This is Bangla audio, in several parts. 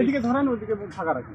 এদিকে ধরেন ওইদিকে ফাঁকা রাখি।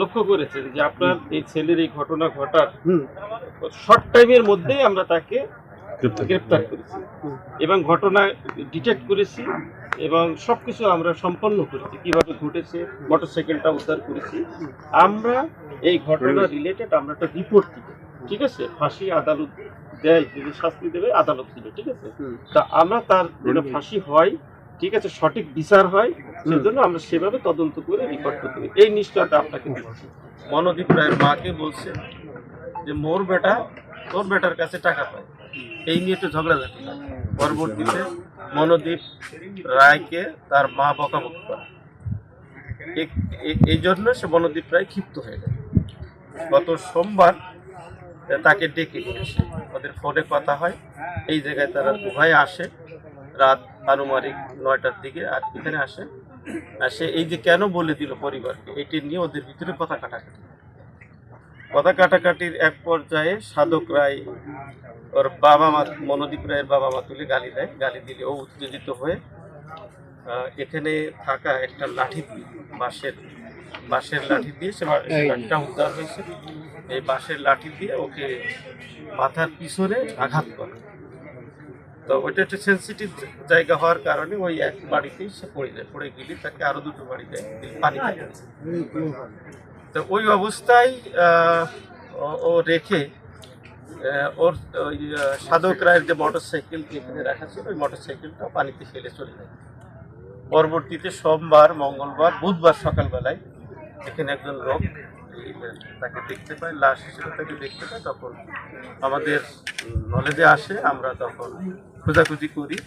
লক্ষ্য করেছেন যে আপনার এই ছেলের এই ঘটনা ঘটার শর্ট টাইমের মধ্যেই আমরা তাকে গ্রেপ্তার করেছি। এবং ঘটনা ডিটেক্ট করেছি এবং সবকিছু আমরা সম্পন্ন করেছি। কীভাবে ঘটেছে মোটরসাইকেলটা উদ্ধার করেছি। আমরা এই ঘটনা রিলেটেড আমরা একটা রিপোর্ট দিব ঠিক আছে? ফাঁসি আদালত দেয় যদি শাস্তি দেবে আদালত দিবে। ঠিক আছে? তা আমরা তার ফাঁসি হয় ঠিক আছে? সঠিক বিচার হয় সেজন্য আমরা সেভাবে তদন্ত করে রিপোর্ট করতে হবে এই নিশ্চয়তা আপনাকে দিচ্ছি মনোদীপ রায়ের মাকে বলছে যে মোর বেটা তোর বেটার কাছে টাকা পায়। এই নিয়ে তো ঝগড়াঝাটি পরবর্তীতে মনোদীপ রায়কে তার মা বকাবকি করে। এই জন্য সে মনোদীপ রায় ক্ষিপ্ত হয়ে যায়। গত সোমবার তাকে ডেকে নিয়ে আসে। ওদের ফোনে কথা হয়। এই জায়গায় তারা উভয় আসে। রাত আনুমানিক নয়টার দিকে আর এখানে আসে। আর সে এই যে কেন বলে দিল পরিবারকে এটি নিয়ে ওদের ভিতরে কথা কাটাকাটি। কথা কাটাকাটির এক পর্যায়ে সাধক রায় ওর বাবা মা মনোদীপ রায়ের বাবা মা তুলে গালি দেয়। গালি দিলে ও উত্তেজিত হয়ে এখানে থাকা একটা লাঠি দিয়ে বাঁশের বাঁশের লাঠি দিয়ে সে লাঠিটা উদ্ধার হয়েছে। এই বাঁশের লাঠি দিয়ে ওকে মাথার পিছনে আঘাত করে। তো ওইটা একটা সেন্সিটিভ জায়গা হওয়ার কারণে ওই এক বাড়িতেই সে পড়ে যায়, পড়ে গেলে তাকে আরও দুটো বাড়িতে পানি তো ওই অবস্থায় ও- রেখে ওর ওই সাধক রায়ের যে মোটর সাইকেল এখানে রাখা ছিল, ওই মোটর সাইকেলটা পানিতে ফেলে চলে যায়। পরবর্তীতে সোমবার, মঙ্গলবার, বুধবার সকালবেলায় এখানে একজন লোক তাকে দেখতে পাই লাশ হিসেবে তাকে দেখতে পাই তখন আমাদের নলেজে আসে, আমরা তখন খোঁজাখুঁজি করি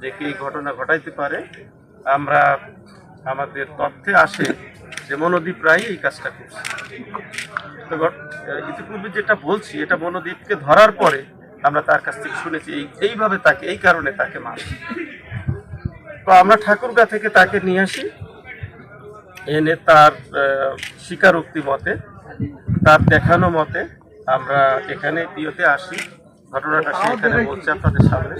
যে কে ঘটনা ঘটাইতে পারে। আমরা আমাদের তথ্যে আসে যে মনোদীপ রায় এই কাজটা করছে। তো ইতিপূর্বে যেটা বলছি, এটা মনোদীপকে ধরার পরে আমরা তার কাছ থেকে শুনেছি, এই এইভাবে তাকে এই কারণে তাকে মারে তো আমরা ঠাকুরগা থেকে তাকে নিয়ে আসি। এনে তার স্বীকারোক্তি মতে, তার দেখানো মতে আমরা এখানে পিওতে আসি। ঘটনাটা সেখানে বলছে আপনাদের সামনে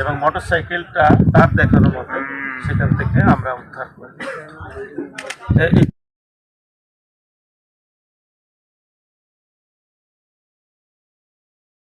এবং মোটর সাইকেলটা তার দেখানো মতে সেখান থেকে আমরা উদ্ধার করি।